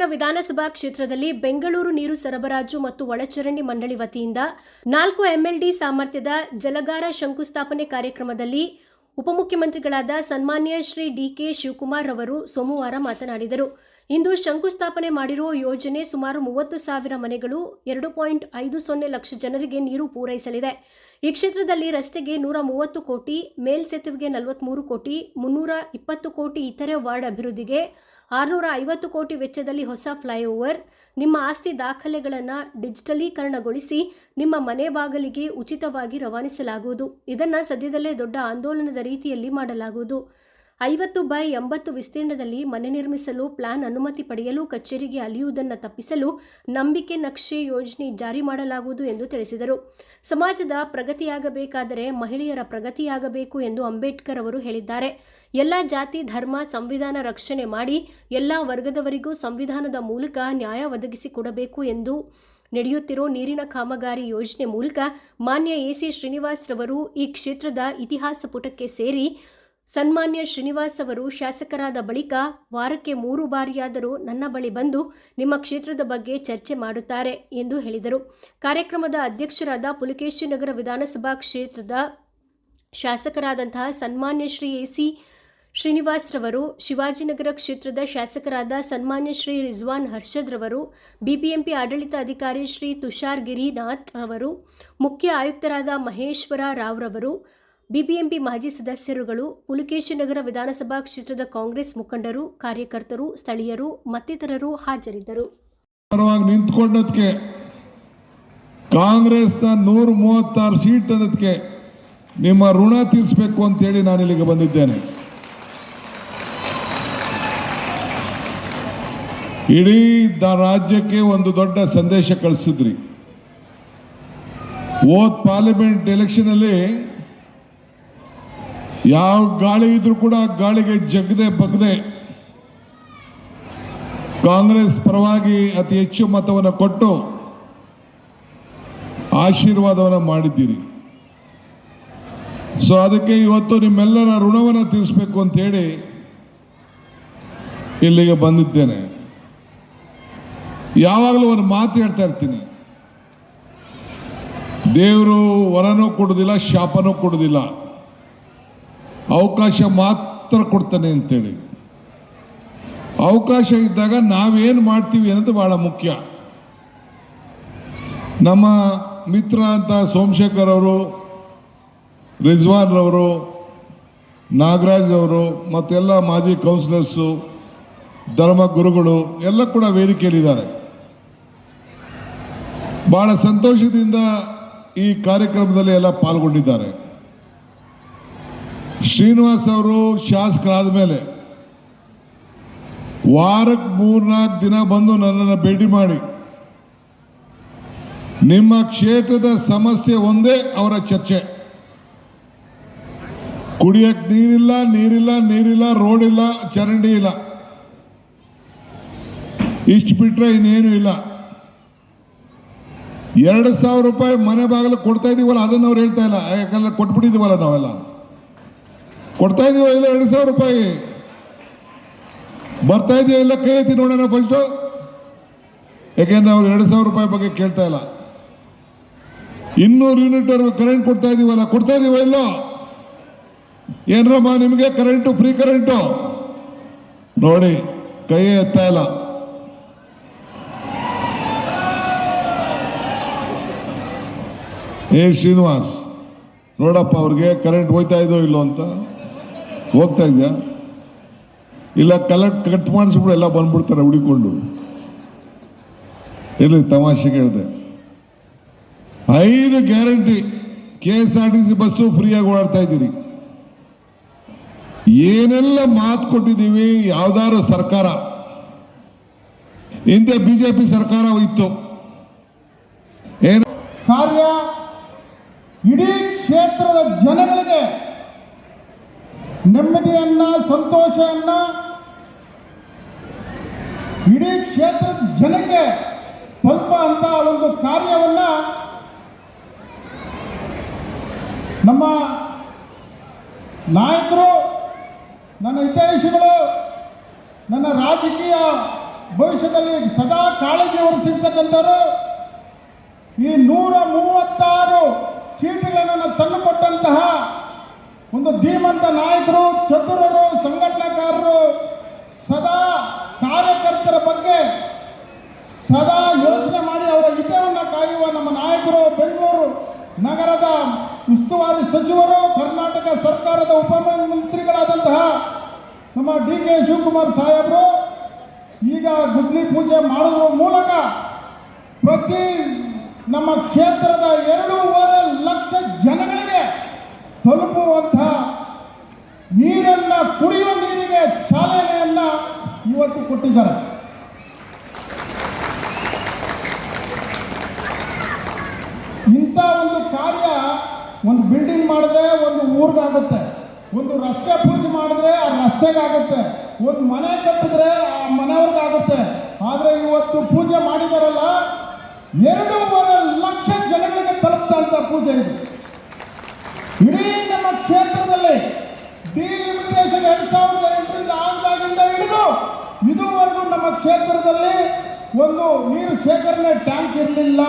ನಗರ ವಿಧಾನಸಭಾ ಕ್ಷೇತ್ರದಲ್ಲಿ ಬೆಂಗಳೂರು ನೀರು ಸರಬರಾಜು ಮತ್ತು ಒಳಚರಂಡಿ ಮಂಡಳಿ ವತಿಯಿಂದ ನಾಲ್ಕು ಎಂಎಲ್ಡಿ ಸಾಮರ್ಥ್ಯದ ಜಲಗಾರ ಶಂಕುಸ್ಥಾಪನೆ ಕಾರ್ಯಕ್ರಮದಲ್ಲಿ ಉಪಮುಖ್ಯಮಂತ್ರಿಗಳಾದ ಸನ್ಮಾನ್ಯ ಶ್ರೀ ಡಿಕೆ ಶಿವಕುಮಾರ್ ಅವರು ಸೋಮವಾರ ಮಾತನಾಡಿದರು. ಇಂದು ಶಂಕುಸ್ಥಾಪನೆ ಮಾಡಿರುವ ಯೋಜನೆ ಸುಮಾರು ಮೂವತ್ತು ಸಾವಿರ ಮನೆಗಳು, ಎರಡು ಪಾಯಿಂಟ್ ಐದು ಸೊನ್ನೆ ಲಕ್ಷ ಜನರಿಗೆ ನೀರು ಪೂರೈಸಲಿದೆ. ಈ ಕ್ಷೇತ್ರದಲ್ಲಿ ರಸ್ತೆಗೆ ನೂರ ಮೂವತ್ತು ಕೋಟಿ, ಮೇಲ್ಸೇತುವೆಗೆ ನಲವತ್ಮೂರು ಕೋಟಿ, ಮುನ್ನೂರ ಇಪ್ಪತ್ತು ಕೋಟಿ ಇತರೆ ವಾರ್ಡ್ ಅಭಿವೃದ್ಧಿಗೆ ಆರುನೂರ ಐವತ್ತು ಕೋಟಿ ವೆಚ್ಚದಲ್ಲಿ ಹೊಸ ಫ್ಲೈಓವರ್, ನಿಮ್ಮ ಆಸ್ತಿ ದಾಖಲೆಗಳನ್ನು ಡಿಜಿಟಲೀಕರಣಗೊಳಿಸಿ ನಿಮ್ಮ ಮನೆ ಬಾಗಿಲಿಗೆ ಉಚಿತವಾಗಿ ರವಾನಿಸಲಾಗುವುದು. ಇದನ್ನು ಸದ್ಯದಲ್ಲೇ ದೊಡ್ಡ ಆಂದೋಲನದ ರೀತಿಯಲ್ಲಿ ಮಾಡಲಾಗುವುದು. ಐವತ್ತು ಬೈ ಎಂಬತ್ತು ವಿಸ್ತೀರ್ಣದಲ್ಲಿ ಮನೆ ನಿರ್ಮಿಸಲು ಪ್ಲಾನ್ ಅನುಮತಿ ಪಡೆಯಲು ಕಚೇರಿಗೆ ಅಲಿಯುವುದನ್ನು ತಪ್ಪಿಸಲು ನಂಬಿಕೆ ನಕ್ಷೆ ಯೋಜನೆ ಜಾರಿ ಮಾಡಲಾಗುವುದು ಎಂದು ತಿಳಿಸಿದರು. ಸಮಾಜದ ಪ್ರಗತಿಯಾಗಬೇಕಾದರೆ ಮಹಿಳೆಯರ ಪ್ರಗತಿಯಾಗಬೇಕು ಎಂದು ಅಂಬೇಡ್ಕರ್ ಅವರು ಹೇಳಿದ್ದಾರೆ. ಎಲ್ಲ ಜಾತಿ, ಧರ್ಮ, ಸಂವಿಧಾನ ರಕ್ಷಣೆ ಮಾಡಿ ಎಲ್ಲ ವರ್ಗದವರಿಗೂ ಸಂವಿಧಾನದ ಮೂಲಕ ನ್ಯಾಯ ಒದಗಿಸಿಕೊಡಬೇಕು ಎಂದು ನಡೆಯುತ್ತಿರೋ ನೀರಿನ ಕಾಮಗಾರಿ ಯೋಜನೆ ಮೂಲಕ ಮಾನ್ಯ ಎಸಿ ಶ್ರೀನಿವಾಸ್ ರವರು ಈ ಕ್ಷೇತ್ರದ ಇತಿಹಾಸ ಪುಟಕ್ಕೆ ಸೇರಿ ಸನ್ಮಾನ್ಯ ಶ್ರೀನಿವಾಸ್ ಅವರು ಶಾಸಕರಾದ ಬಳಿಕ ವಾರಕ್ಕೆ ಮೂರು ಬಾರಿಯಾದರೂ ನನ್ನ ಬಳಿ ಬಂದು ನಿಮ್ಮ ಕ್ಷೇತ್ರದ ಬಗ್ಗೆ ಚರ್ಚೆ ಮಾಡುತ್ತಾರೆ ಎಂದು ಹೇಳಿದರು. ಕಾರ್ಯಕ್ರಮದ ಅಧ್ಯಕ್ಷರಾದ ಪುಲಕೇಶಿನಗರ ವಿಧಾನಸಭಾ ಕ್ಷೇತ್ರದ ಶಾಸಕರಾದಂತಹ ಸನ್ಮಾನ್ಯ ಶ್ರೀ ಎ ಸಿ ಶ್ರೀನಿವಾಸ್ ರವರು ಶಿವಾಜಿನಗರ ಕ್ಷೇತ್ರದ ಶಾಸಕರಾದ ಸನ್ಮಾನ್ಯ ಶ್ರೀ ರಿಜ್ವಾನ್ ಹರ್ಷದ್ ರವರು ಬಿಬಿಎಂಪಿ ಆಡಳಿತ ಅಧಿಕಾರಿ ಶ್ರೀ ತುಷಾರ್ ಗಿರಿನಾಥ್ ಅವರು, ಮುಖ್ಯ ಆಯುಕ್ತರಾದ ಮಹೇಶ್ವರ ರಾವ್ ರವರು ಬಿಬಿಎಂಪಿ ಮಾಜಿ ಸದಸ್ಯರುಗಳು ಪುಲಕೇಶಿನಗರ ವಿಧಾನಸಭಾ ಕ್ಷೇತ್ರದ ಕಾಂಗ್ರೆಸ್ ಮುಖಂಡರು, ಕಾರ್ಯಕರ್ತರು, ಸ್ಥಳೀಯರು, ಮತ್ತಿತರರು ಹಾಜರಿದ್ದರು. ನಿಂತ್ಕೊಂಡದಕ್ಕೆ ಕಾಂಗ್ರೆಸ್ನ ನೂರ ಮೂವತ್ತಾರು ಸೀಟ್ ತಂದದಕ್ಕೆ ನಿಮ್ಮ ಋಣ ತೀರಿಸಬೇಕು ಅಂತೇಳಿ ನಾನು ಇಲ್ಲಿಗೆ ಬಂದಿದ್ದೇನೆ. ಇಡೀ ದ ರಾಜ್ಯಕ್ಕೆ ಒಂದು ದೊಡ್ಡ ಸಂದೇಶ ಕಳಿಸಿದ್ರಿ. ಓದ್ ಪಾರ್ಲಿಮೆಂಟ್ ಎಲೆಕ್ಷನಲ್ಲಿ ಯಾವ ಗಾಳಿ ಇದ್ರೂ ಕೂಡ ಗಾಳಿಗೆ ಜಗದೆ ಬಗ್ದೆ ಕಾಂಗ್ರೆಸ್ ಪರವಾಗಿ ಅತಿ ಹೆಚ್ಚು ಮತವನ್ನು ಕೊಟ್ಟು ಆಶೀರ್ವಾದವನ್ನು ಮಾಡಿದ್ದೀರಿ. ಸೊ ಅದಕ್ಕೆ ಇವತ್ತು ನಿಮ್ಮೆಲ್ಲರ ಋಣವನ್ನು ತೀರಿಸಬೇಕು ಅಂತ ಹೇಳಿ ಇಲ್ಲಿಗೆ ಬಂದಿದ್ದೇನೆ. ಯಾವಾಗಲೂ ಒಂದು ಮಾತು ಹೇಳ್ತಾ ಇರ್ತೀನಿ. ದೇವರು ವರನೂ ಕೊಡೋದಿಲ್ಲ, ಶಾಪನೂ ಕೊಡೋದಿಲ್ಲ. ಅವಕಾಶ ಮಾತ್ರ ಕೊಡ್ತಾನೆ ಅಂತೇಳಿ. ಅವಕಾಶ ಇದ್ದಾಗ ನಾವೇನು ಮಾಡ್ತೀವಿ ಅನ್ನೋದು ಬಹಳ ಮುಖ್ಯ. ನಮ್ಮ ಮಿತ್ರ ಅಂತ ಸೋಮಶೇಖರ್ ಅವರು ರಿಜ್ವಾನ್ ರವರು ನಾಗರಾಜ್ ಅವರು, ಮತ್ತೆಲ್ಲ ಮಾಜಿ ಕೌನ್ಸಿಲರ್ಸು, ಧರ್ಮ ಗುರುಗಳು, ಎಲ್ಲ ಕೂಡ ವೇದಿಕೆಯಲ್ಲಿದ್ದಾರೆ. ಬಹಳ ಸಂತೋಷದಿಂದ ಈ ಕಾರ್ಯಕ್ರಮದಲ್ಲಿ ಎಲ್ಲ ಪಾಲ್ಗೊಂಡಿದ್ದಾರೆ. ಶ್ರೀನಿವಾಸ್ ಅವರು ಶಾಸಕರಾದ ಮೇಲೆ ವಾರಕ್ಕೆ ಮೂರ್ನಾಲ್ಕು ದಿನ ಬಂದು ನನ್ನನ್ನು ಭೇಟಿ ಮಾಡಿ, ನಿಮ್ಮ ಕ್ಷೇತ್ರದ ಸಮಸ್ಯೆ ಒಂದೇ ಅವರ ಚರ್ಚೆ. ಕುಡಿಯಕ್ಕೆ ನೀರಿಲ್ಲ ನೀರಿಲ್ಲ ನೀರಿಲ್ಲ ರೋಡ್ ಇಲ್ಲ ಚರಂಡಿ ಇಲ್ಲ. ಇಷ್ಟು ಬಿಟ್ಟರೆ ಇನ್ನೇನು ಇಲ್ಲ. ಎರಡು ಸಾವಿರ ರೂಪಾಯಿ ಮನೆ ಬಾಗಿಲು ಕೊಡ್ತಾ ಇದೀವಲ್ಲ, ಅದನ್ನು ಅವ್ರು ಹೇಳ್ತಾ ಇಲ್ಲ. ಯಾಕಂದ್ರೆ ಕೊಟ್ಬಿಟ್ಟಿದ್ದೀವಲ್ಲ ನಾವೆಲ್ಲ. ಕೊಡ್ತಾ ಇಲ್ಲ ಎರಡು ಸಾವಿರ ರೂಪಾಯಿ? ಬರ್ತಾ ಇದೆಯಾ ಇಲ್ಲ ಕೈ ಎತ್ತಿ ನೋಡೋಣ ಫಸ್ಟು ಯಾಕೆಂದ್ರೆ ಅವ್ರು ಎರಡು ಸಾವಿರ ರೂಪಾಯಿ ಬಗ್ಗೆ ಕೇಳ್ತಾ ಇಲ್ಲ. ಇನ್ನೂರು ಯೂನಿಟ್ ಕರೆಂಟ್ ಕೊಡ್ತಾ ಇದೀವಲ್ಲ, ಕೊಡ್ತಾ ಇದೀವ ಇಲ್ಲ? ಏನ್ರಮ್ಮ ನಿಮಗೆ ಕರೆಂಟು ಫ್ರೀ ಕರೆಂಟು ನೋಡಿ, ಕೈ ಎತ್ತಾ ಇಲ್ಲ. ಏ ಶ್ರೀನಿವಾಸ್, ನೋಡಪ್ಪ ಅವ್ರಿಗೆ ಕರೆಂಟ್ ಹೋಯ್ತಾ ಇದೋ ಇಲ್ಲೋ ಅಂತ. ಹೋಗ್ತಾ ಇದೆಯಾ? ಇಲ್ಲ ಕಲೆಕ್ಟ್ ಕಟ್ ಮಾಡಿಸ್ಬಿಟ್ಟು ಎಲ್ಲ ಬಂದ್ಬಿಡ್ತಾರೆ ಹುಡಿಕೊಂಡು. ಇಲ್ಲಿ ತಮಾಷೆ ಕೇಳಿದೆ. ಐದು guarantee K S R T C bus ಫ್ರೀಯಾಗಿ ಓಡಾಡ್ತಾ ಇದ್ದೀರಿ. ಏನೆಲ್ಲ ಮಾತು ಕೊಟ್ಟಿದ್ದೀವಿ, ಯಾವ್ದಾದ್ರು ಸರ್ಕಾರ. ಹಿಂದೆ ಬಿಜೆಪಿ ಸರ್ಕಾರ ಇತ್ತು. ಏನು? ಕಾರ್ಯ ಇಡೀ ಕ್ಷೇತ್ರದ ಜನಗಳಿಗೆ ನೆಮ್ಮದಿಯನ್ನ ಸಂತೋಷವನ್ನ ಇಡೀ ಕ್ಷೇತ್ರದ ಜನಕ್ಕೆ ತಲುಪ ಅಂತ ಒಂದು ಕಾರ್ಯವನ್ನ ನಮ್ಮ ನಾಯಕರು, ನನ್ನ ಹಿತೈಷಿಗಳು, ನನ್ನ ರಾಜಕೀಯ ಭವಿಷ್ಯದಲ್ಲಿ ಸದಾ ಕಾಳಜಿ ವಹಿಸಿರ್ತಕ್ಕಂಥವ್ರು ಈ ನೂರ ಮೂವತ್ತಾರು ಸೀಟುಗಳನ್ನು ತಂದುಕೊಟ್ಟಂತಹ ಒಂದು ಧೀಮಂತ ನಾಯಕರು, ಚತುರರು, ಸಂಘಟನಾಕಾರರು ಸದಾ ಕಾರ್ಯಕರ್ತರ ಬಗ್ಗೆ ಸದಾ ಯೋಚನೆ ಮಾಡಿ ಅವರ ಹಿತವನ್ನು ಕಾಯುವ ನಮ್ಮ ನಾಯಕರು ಬೆಂಗಳೂರು ನಗರದ ಉಸ್ತುವಾರಿ ಸಚಿವರು, ಕರ್ನಾಟಕ ಸರ್ಕಾರದ ಉಪಮುಖ್ಯಮಂತ್ರಿಗಳಾದಂತಹ ನಮ್ಮ ಡಿ ಕೆ ಶಿವಕುಮಾರ್ ಸಾಹೇಬರು ಈಗ ಗುದ್ಲಿ ಪೂಜೆ ಮಾಡುವ ಮೂಲಕ ಪ್ರತಿ ನಮ್ಮ ಕ್ಷೇತ್ರದ ಎರಡೂವರೆ ಲಕ್ಷ ಜನಗಳಿಗೆ ತಲುಪುವಂತಹ ನೀರನ್ನ ಕುಡಿಯುವ ನೀರಿಗೆ ಚಾಲನೆಯನ್ನ ಇವತ್ತು ಕೊಟ್ಟಿದ್ದಾರೆ. ಇಂಥ ಒಂದು ಕಾರ್ಯ ಒಂದು ಬಿಲ್ಡಿಂಗ್ ಮಾಡಿದ್ರೆ ಒಂದು ಊರಿಗಾಗುತ್ತೆ, ಒಂದು ರಸ್ತೆ ಪೂಜೆ ಮಾಡಿದ್ರೆ ಆ ರಸ್ತೆಗಾಗುತ್ತೆ, ಒಂದು ಮನೆ ಕಟ್ಟಿದ್ರೆ ಆ ಮನೆಯವ್ರಿಗಾಗುತ್ತೆ. ಆದರೆ ಇವತ್ತು ಪೂಜೆ ಮಾಡಿದಾರಲ್ಲ ಎರಡೂವರೆ ಲಕ್ಷ ಜನಗಳಿಗೆ ತಲುಪ್ತಂತ ಪೂಜೆ ಇದು ಇಡೀ ನಮ್ಮ ಕ್ಷೇತ್ರದಲ್ಲಿ ಡಿಲಿಮಿಟೇಷನ್ ಎರಡ್ ಸಾವಿರದ ಎಂಟರಿಂದ ಆಗದಾಗಿಂದ ಹಿಡಿದು ಇದುವರೆಗೂ ನಮ್ಮ ಕ್ಷೇತ್ರದಲ್ಲಿ ಒಂದು ನೀರು ಶೇಖರಣೆ ಟ್ಯಾಂಕ್ ಇರಲಿಲ್ಲ.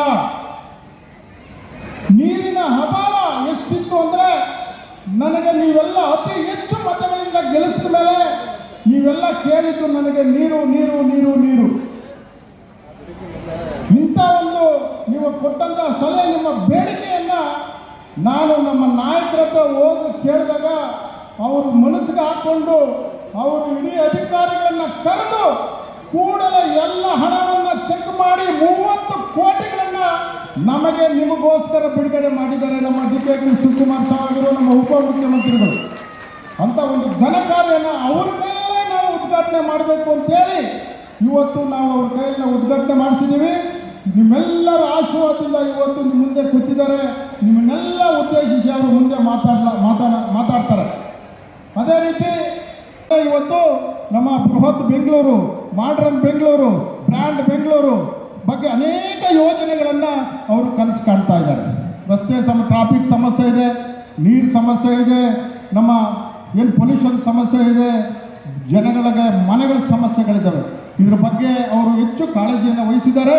ನೀರಿನ ಅಭಾವ ಎಷ್ಟಿತ್ತು ಅಂದ್ರೆ, ನನಗೆ ನೀವೆಲ್ಲ ಅತಿ ಹೆಚ್ಚು ಮತಗಳಿಂದ ಗೆಲ್ಲಿಸಿದ ಮೇಲೆ ನೀವೆಲ್ಲ ಕೇಳಿದ್ದು ನನಗೆ ನೀರು ನೀರು ನೀರು ನೀರು. ಇಂಥ ಒಂದು ನೀವು ಕೊಟ್ಟಂತ ಸಲಹೆ, ನಿಮ್ಮ ಬೇಡಿಕೆಯನ್ನ ನಾನು ನಮ್ಮ ನಾಯಕರ ಹತ್ರ ಹೋಗಿ ಕೇಳಿದಾಗ ಅವರು ಮನಸ್ಸಿಗೆ ಹಾಕೊಂಡು ಅವರು ಇಡೀ ಅಧಿಕಾರಿಗಳನ್ನ ಕರೆದು ಕೂಡಲೇ ಎಲ್ಲ ಹಣವನ್ನು ಚೆಕ್ ಮಾಡಿ ಮೂವತ್ತು ಕೋಟಿಗಳನ್ನ ನಮಗೆ ನಿಮಗೋಸ್ಕರ ಬಿಡುಗಡೆ ಮಾಡಿದ್ದಾರೆ ನಮ್ಮ ಡಿ ಕೆ ಶಿವಕುಮಾರ್ ಸಾಹೇಬರು ನಮ್ಮ ಉಪಮುಖ್ಯಮಂತ್ರಿಗಳು ಅಂತ ಒಂದು ಘನ ಕಾರ್ಯನ ಅವ್ರ ಕೈಯಲ್ಲೇ ನಾವು ಉದ್ಘಾಟನೆ ಮಾಡಬೇಕು ಅಂತೇಳಿ ಇವತ್ತು ನಾವು ಅವ್ರ ಕೈಯಲ್ಲಿ ಉದ್ಘಾಟನೆ ಮಾಡಿಸಿದ್ದೀವಿ ನಿಮ್ಮೆಲ್ಲರ ಆಶೀರ್ವಾದದಿಂದ ಇವತ್ತು ನಿಮ್ಮ ಮುಂದೆ ಕೂತಿದ್ದಾರೆ. ನಿಮ್ಮನ್ನೆಲ್ಲ ಉದ್ದೇಶಿಸಿ ಅವರು ಮುಂದೆ ಮಾತಾಡ ಮಾತಾಡ, ಮಾತಾಡ್ತಾರೆ. ಅದೇ ರೀತಿ ಇವತ್ತು ನಮ್ಮ ಬೃಹತ್ ಬೆಂಗಳೂರು ಮಾಡ್ರನ್ ಬೆಂಗಳೂರು, ಬ್ರ್ಯಾಂಡ್ ಬೆಂಗಳೂರು ಬಗ್ಗೆ ಅನೇಕ ಯೋಜನೆಗಳನ್ನು ಅವರು ಕನಸು ಕಾಣ್ತಾ ಇದ್ದಾರೆ. ರಸ್ತೆ ಸಮ ಟ್ರಾಫಿಕ್ ಸಮಸ್ಯೆ ಇದೆ, ನೀರು ಸಮಸ್ಯೆ ಇದೆ, ನಮ್ಮ ಏನು ಪೊಲ್ಯೂಷನ್ ಸಮಸ್ಯೆ ಇದೆ, ಜನಗಳಿಗೆ ಮನೆಗಳ ಸಮಸ್ಯೆಗಳಿದ್ದಾವೆ. ಇದ್ರ ಬಗ್ಗೆ ಅವರು ಹೆಚ್ಚು ಕಾಳಜಿಯನ್ನು ವಹಿಸಿದ್ದಾರೆ.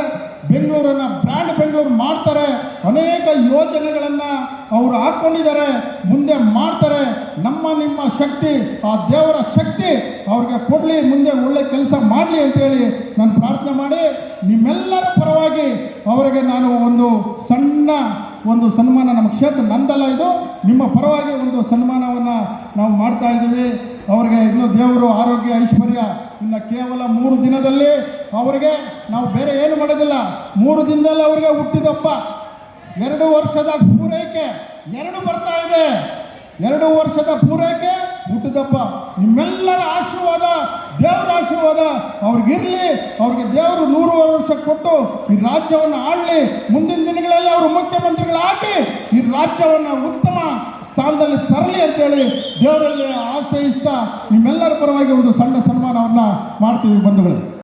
ಬೆಂಗಳೂರನ್ನ ಬ್ರ್ಯಾಂಡ್ ಬೆಂಗಳೂರು ಮಾಡ್ತಾರೆ. ಅನೇಕ ಯೋಜನೆಗಳನ್ನು ಅವರು ಹಾಕ್ಕೊಂಡಿದ್ದಾರೆ ಮುಂದೆ ಮಾಡ್ತಾರೆ, ನಮ್ಮ ನಿಮ್ಮ ಶಕ್ತಿ, ಆ ದೇವರ ಶಕ್ತಿ ಅವ್ರಿಗೆ ಕೊಡಲಿ, ಮುಂದೆ ಒಳ್ಳೆ ಕೆಲಸ ಮಾಡಲಿ ಅಂತೇಳಿ ನಾನು ಪ್ರಾರ್ಥನೆ ಮಾಡಿ, ನಿಮ್ಮೆಲ್ಲರ ಪರವಾಗಿ ಅವರಿಗೆ ನಾನು ಒಂದು ಸಣ್ಣ ಒಂದು ಸನ್ಮಾನ, ನಮ್ಮ ಕ್ಷೇತ್ರ ನಂದಲ್ಲ ಇದು, ನಿಮ್ಮ ಪರವಾಗಿ ಒಂದು ಸನ್ಮಾನವನ್ನು ನಾವು ಮಾಡ್ತಾ ಇದ್ದೀವಿ. ಅವರಿಗೆ ಇನ್ನೂ ದೇವರು ಆರೋಗ್ಯ, ಐಶ್ವರ್ಯ, ಇನ್ನು ಕೇವಲ ಮೂರು ದಿನದಲ್ಲಿ ಅವರಿಗೆ ನಾವು ಬೇರೆ ಏನು ಮಾಡೋದಿಲ್ಲ. ಮೂರು ದಿನದಲ್ಲಿ ಅವರಿಗೆ ಹುಟ್ಟಿದಪ್ಪ. ಎರಡು ವರ್ಷದ ಪೂರೈಕೆ, ಎರಡು ಬರ್ತಾ ಇದೆ. ಎರಡು ವರ್ಷದ ಪೂರೈಕೆ, ಹುಟ್ಟದಪ್ಪ. ನಿಮ್ಮೆಲ್ಲರ ಆಶೀರ್ವಾದ, ದೇವರ ಆಶೀರ್ವಾದ ಅವ್ರಿಗಿರಲಿ, ಅವ್ರಿಗೆ ದೇವರು ನೂರು ವರ್ಷ ಕೊಟ್ಟು ಈ ರಾಜ್ಯವನ್ನು ಆಳಲಿ. ಮುಂದಿನ ದಿನಗಳಲ್ಲಿ ಅವರು ಮುಖ್ಯಮಂತ್ರಿಗಳಾಗಿ ಈ ರಾಜ್ಯವನ್ನು ಉತ್ತಮ ಸ್ಥಾನದಲ್ಲಿ ತರಲಿ ಅಂತೇಳಿ ದೇವರಲ್ಲಿ ಆಶ್ರಯಿಸ್ತಾ ನಿಮ್ಮೆಲ್ಲರ ಪರವಾಗಿ ಒಂದು ಸಣ್ಣ ಸನ್ಮಾನವನ್ನು ಮಾಡ್ತೀವಿ ಬಂಧುಗಳು.